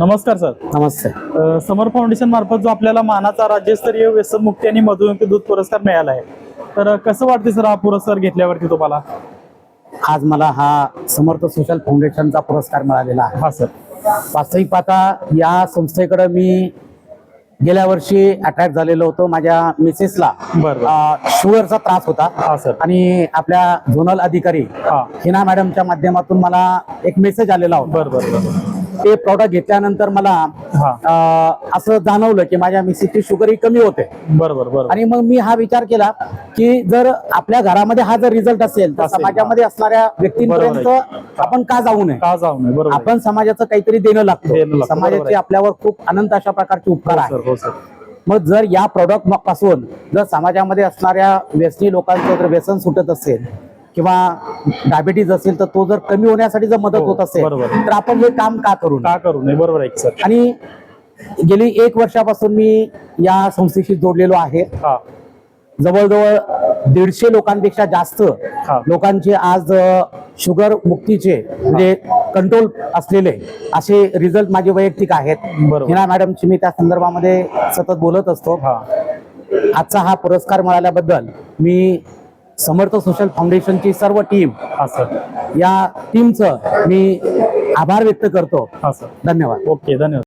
नमस्कार सर. नमस्ते. अ, समर फाउंडेशन मार्फत जो आपल्याला मानाचा राज्यस्तरीय व्यसन मुक्ती आणि मधुमेह दूध पुरस्कार मिळाला आहे तर अ, कसं वाटते सर हा पुरस्कार घेतल्यावरती तुम्हाला? आज मला हा समर्थ सोशल फाउंडेशनचा पुरस्कार मिळालेला आहे. हा सर. वास्तविक पाहता या संस्थेकडे मी गेल्या वर्षी अटॅक झालेलो होतो. माझ्या मिसेसला बरं. बरं. शुगरचा त्रास होता. हा सर. आणि आपल्या झोनल अधिकारी हा. हिना मॅडमच्या माध्यमातून मला एक मेसेज आलेला होता. बरं बरं बरं. ते प्रॉडक्ट घेतल्यानंतर मला अं, असं जाणवलं की माझ्या मिसेसची शुगर ही कमी होते. बरं बरं बरं आणि मग मी हा विचार केला की जर आपल्या घरामध्ये हा जर रिझल्ट असेल तर असेल, समाजामध्ये असणाऱ्या व्यक्तींपर्यंत बरोबर आपण का जाऊ नये? का जाऊ नये? बरोबर आहे. आपण समाजाचं काहीतरी देणं देणं लागतो लागतं, बरोबर समाजाचे आहे. आपल्यावर खूप अनंत अशा प्रकारचे उपकार हो आहेत. सर हो सर. मग जर या प्रोडक्टपासून जर समाजामध्ये असणाऱ्या व्यसनी लोकांचं जर व्यसन सुटत असेल किंवा डायबिटीज असेल तर तो जर कमी होण्यासाठी जर मदत हो, होत असेल. तर आपण हे काम का करू? का करू नये बरोबर आहे सर आणि गेली एक वर्षापासून मी या संस्थेशी जोडलेलो आहे जवळजवळ दीडशे लोकांपेक्षा जास्त. लोकांचे आज शुगर मुक्तीचे म्हणजे कंट्रोल असलेले असे रिझल्ट माझे वैयक्तिक आहेत बरोबर. हिना मॅडमशी मी त्या संदर्भामध्ये सतत बोलत असतो आजचा हा पुरस्कार मिळाल्याबद्दल मी समर्थ सोशल फाउंडेशनची सर्व टीम हा सर. या टीमचं मी आभार व्यक्त करतो. हा सर. धन्यवाद. ओके धन्यवाद.